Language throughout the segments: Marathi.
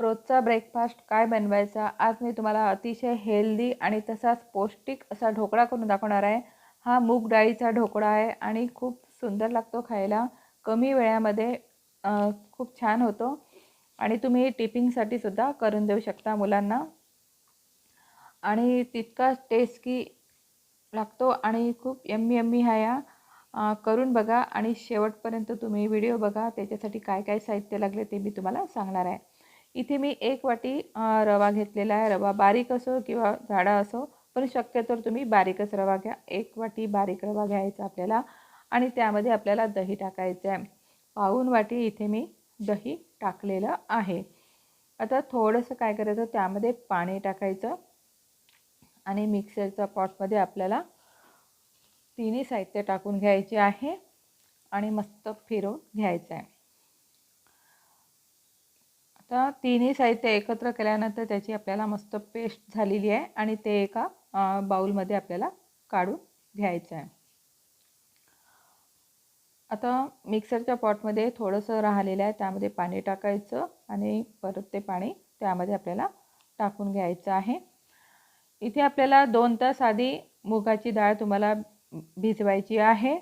रोजचा ब्रेकफास्ट काय बनवायचा? आज मी तुम्हाला अतिशय हेल्दी आणि तसाच पौष्टिक असा ढोकळा करून दाखवणार आहे. हा मूग डाळीचा ढोकळा आहे आणि खूप सुंदर लागतो खायला. कमी वेळामध्ये खूप छान होतो. आणि तुम्ही टिपिंगसाठी सुद्धा करून देऊ शकता मुलांना. आणि तितका की लागतो आणि खूप यम्मी यम्मी हा या. करून बघा आणि शेवटपर्यंत तुम्ही व्हिडिओ बघा. त्याच्यासाठी काय काय साहित्य लागले ते मी तुम्हाला सांगणार आहे. इथे मी एक वाटी रवा घेतलेला आहे. रवा बारीक असो किंवा जाडा असो पण शक्यतो तुम्ही बारीकच रवा घ्या. एक वाटी बारीक रवा घ्यायचा आपल्याला आणि त्यामध्ये आपल्याला दही टाकायचं आहे पाऊन वाटी इथे मी दही टाकलेलं आहे. आता थोडंसं काय करायचं? त्यामध्ये पाणी टाकायचं आणि मिक्सरच्या पॉटमध्ये आपल्याला तिन्ही साहित्य टाकून घ्यायचे आहे आणि मस्त फिरवून घ्यायचं आहे तर तिन्ही साहित्य एकत्र केल्यानंतर त्याची आपल्याला मस्त पेस्ट झालेली आहे आणि ते एका बाऊलमध्ये आपल्याला काढून घ्यायचं आहे. आता मिक्सरच्या पॉटमध्ये थोडंसं राहिलेलं आहे त्यामध्ये पाणी टाकायचं आणि परत ते पाणी त्यामध्ये आपल्याला टाकून घ्यायचं आहे. इथे आपल्याला दोन तास आधी मुगाची डाळ तुम्हाला भिजवायची आहे.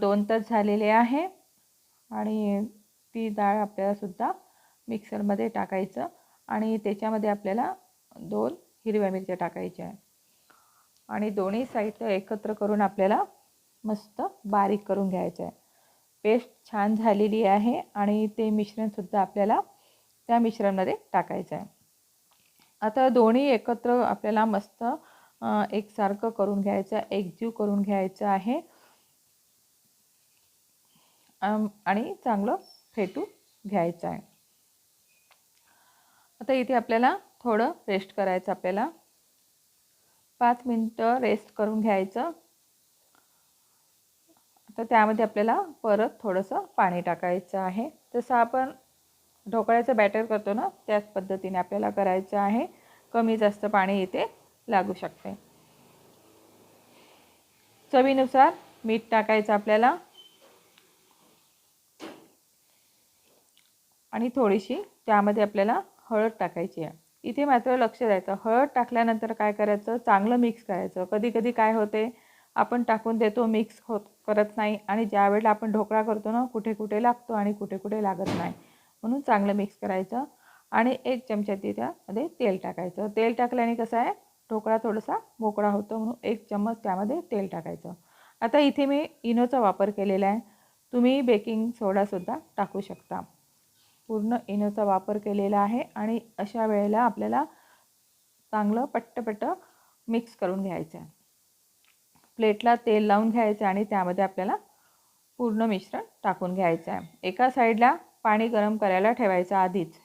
दोन तास झालेले आहे आणि ती डाळ आपल्यालासुद्धा मिक्सरमध्ये टाकायचं आणि त्याच्यामध्ये आपल्याला दोन हिरव्या मिरच्या टाकायच्या आहे आणि दोन्ही साहित्य एकत्र करून आपल्याला मस्त बारीक करून घ्यायचं आहे. पेस्ट छान झालेली आहे आणि ते मिश्रणसुद्धा आपल्याला त्या मिश्रणमध्ये टाकायचं आहे. आता दोन्ही एकत्र आपल्याला मस्त एकसारखं करून घ्यायचं एकजीव करून घ्यायचं आहे. आणि चांगलं फेटू घ्यायचं आहे. आता इथे आपल्याला थोडं रेस्ट करायचं आपल्याला. पाच मिनटं रेस्ट करून घ्यायचं. तर त्यामध्ये आपल्याला परत थोडंसं पाणी टाकायचं आहे. जसं आपण ढोकळ्याचं बॅटर करतो ना त्याच पद्धतीने आपल्याला करायचं आहे. कमी जास्त पाणी इथे लागू शकते. चवीनुसार मीठ टाकायचं आपल्याला. आणि थोडीशी त्यामध्ये आपल्याला हळद टाकायची आहे. इथे मात्र लक्ष द्यायचं. हळद टाकल्यानंतर काय करायचं? चांगलं मिक्स करायचं. कधी कधी काय होते? आपण टाकून देतो मिक्स होत करत नाही. आणि ज्या वेळेला आपण ढोकळा करतो ना कुठे कुठे लागतो आणि कुठे कुठे लागत नाही. म्हणून चांगलं मिक्स करायचं. आणि एक चमचा त्यामध्ये तेल टाकायचं. तेल टाकल्याने कसं आहे? ढोकळा थोडासा मोकळा होतो म्हणून एक चम्मच त्यामध्ये तेल टाकायचं. आता इथे मी इनोचा वापर केलेला आहे. तुम्ही बेकिंग सोडासुद्धा टाकू शकता. पूर्ण इनोचा वापर केलेला आहे आणि अशा वेळेला आपल्याला चांगलं पट्टपट्ट मिक्स करून घ्यायचं आहे. प्लेटला तेल लावून घ्यायचं आणि त्यामध्ये आपल्याला पूर्ण मिश्रण टाकून घ्यायचं आहे. एका साईडला पाणी गरम करायला ठेवायचं आधीच.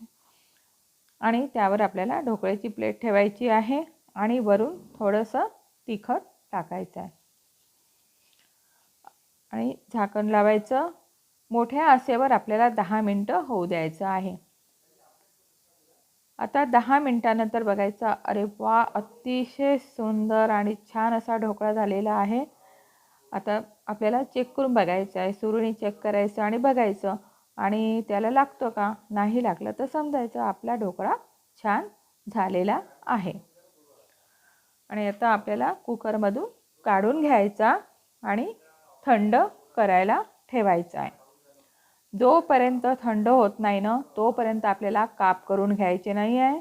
आणि त्यावर आपल्याला ढोकळ्याची प्लेट ठेवायची आहे आणि वरून थोडंसं तिखट टाकायचं आहे. आणि झाकण लावायचं. मोठ्या आसेवर आपल्याला दहा मिनटं होऊ द्यायचं आहे. आता दहा मिनटानंतर बघायचं अरे वा अतिशय सुंदर आणि छान असा ढोकळा झालेला आहे. आता आपल्याला चेक करून बघायचं आहे सुरुणी चेक करायचं आणि बघायचं. आणि त्याला लागतो का? नाही लागलं तर समजायचं आपला ढोकळा छान झालेला आहे. आणि आता आपल्याला कुकरमधून काढून घ्यायचा आणि थंड करायला ठेवायचा आहे. जोपर्यंत थंड होत नाही ना तोपर्यंत आपल्याला काप करून घ्यायचे नाही आहे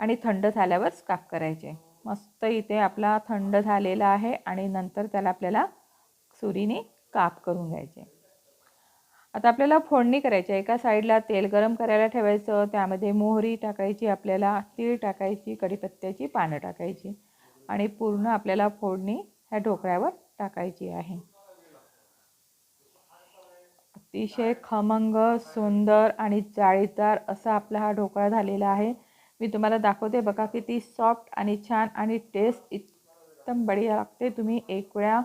आणि थंड झाल्यावरच काप करायचे. मस्त इथे आपला थंड झालेला आहे आणि नंतर त्याला आपल्याला सुरीने काप करून घ्यायचे. आता आपल्याला फोडणी करायची आहे. एका साईडला तेल गरम करायला ठेवायचं त्यामध्ये मोहरी टाकायची आपल्याला तीळ टाकायची कढीपत्त्याची पानं टाकायची आणि पूर्ण आपल्याला फोडणी ह्या ढोकळ्यावर टाकायची आहे. अतिशय खमंग सुंदर आणि जाळीदार असा आपला हा ढोकळा झालेला आहे. मी तुम्हाला दाखवते बघा किती सॉफ्ट आणि छान आणि टेस्ट एकदम बढिया लागते. तुम्ही एक वेळा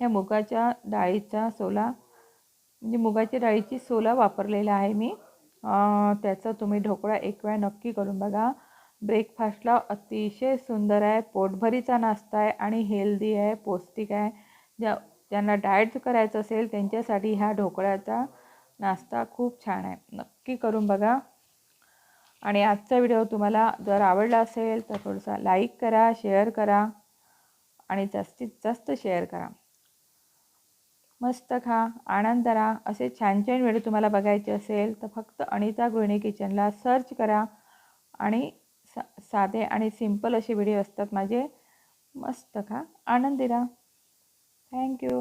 ह्या मुगाच्या डाळीचा सोला म्हणजे मुगाच्या डाळीची सोला वापरलेला आहे मी. त्याचा तुम्ही ढोकळा एक वेळा नक्की करून बघा. ब्रेकफास्टला अतिशय सुंदर आहे पोटभरीचा नाश्ता आहे आणि हेल्दी आहे पौष्टिक आहे. ज्या ज्यांना डाएट करायचं असेल त्यांच्यासाठी ह्या ढोकळ्याचा नाश्ता खूप छान आहे. नक्की करून बघा. आणि आजचा व्हिडिओ तुम्हाला जर आवडला असेल तर थोडासा लाईक करा शेअर करा आणि जास्तीत जास्त शेअर करा. मस्त खा आनंद रा असे छान छान व्हिडिओ तुम्हाला बघायचे असेल तर फक्त अनिता गृहिणी किचनला सर्च करा आणि सा साधे आणि सिंपल असे व्हिडिओ असतात माझे. मस्त खा आनंदी राहा. थँक्यू